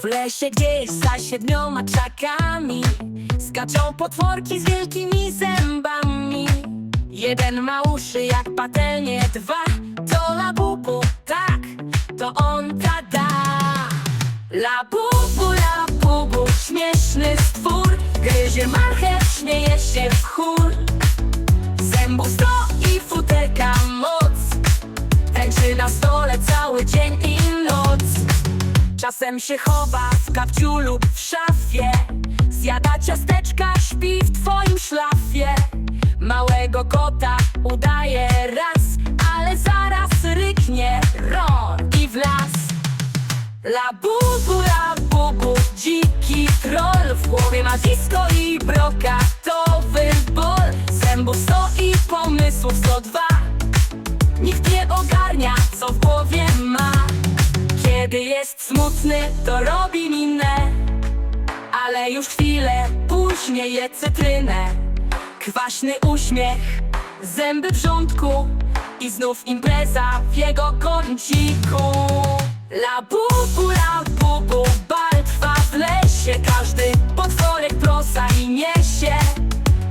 W lesie gdzieś za siedmioma czakami Skaczą potworki z wielkimi zębami. Jeden ma uszy jak patelnie, dwa To labubu, tak, to on tada. Labubu, labubu, śmieszny stwór Gryzie marchew, śmieje się w chór. Zębów sto i futerka moc Tańczy na stole cały dzień i noc Czasem się chowa w kapciu lub w szafie. Zjada ciasteczka, śpi w twoim szlafie. Małego kota udaje raz Ale zaraz ryknie ron i w las. Labubu, labubu, dziki troll. W głowie ma disco i brokatowy ból Zębów sto i pomysłów 102 Nikt nie ogarnia, co w głowie ma Kiedy jest smutny, to robi minę Ale już chwilę później je cytrynę. Kwaśny uśmiech, zęby w rządku I znów impreza w jego kąciku. Labubu, labubu, bal trwa w lesie. Każdy potworek prosa i niesie.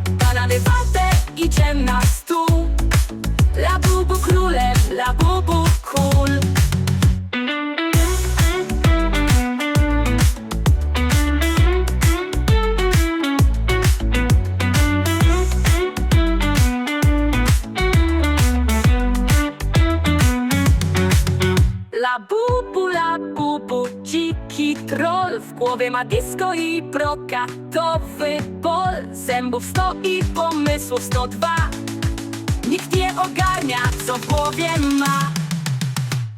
Banany warte idziemy na stół. Labubu królem, labubu król Labubu, labubu, dziki troll W głowie ma disco i brokatowy bol Zębów sto i pomysłów 102 Nikt nie ogarnia, co w głowie ma.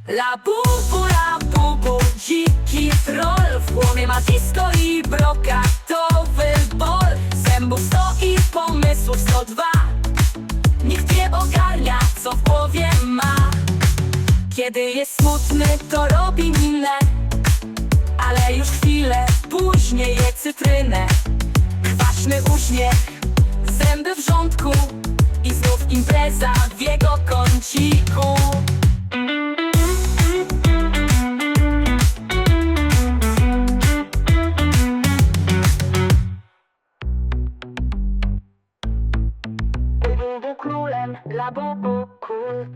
Labubu, labubu, dziki troll W głowie ma disco i brokatowy bol Zębów sto i pomysłów 102 Nikt nie ogarnia, co w głowie ma. Kiedy jest Smutny to robi minę Ale już chwilę później je cytrynę. Kwaśny uśmiech, zęby w rządku I znów impreza w jego kąciku. Królem, labubu, król.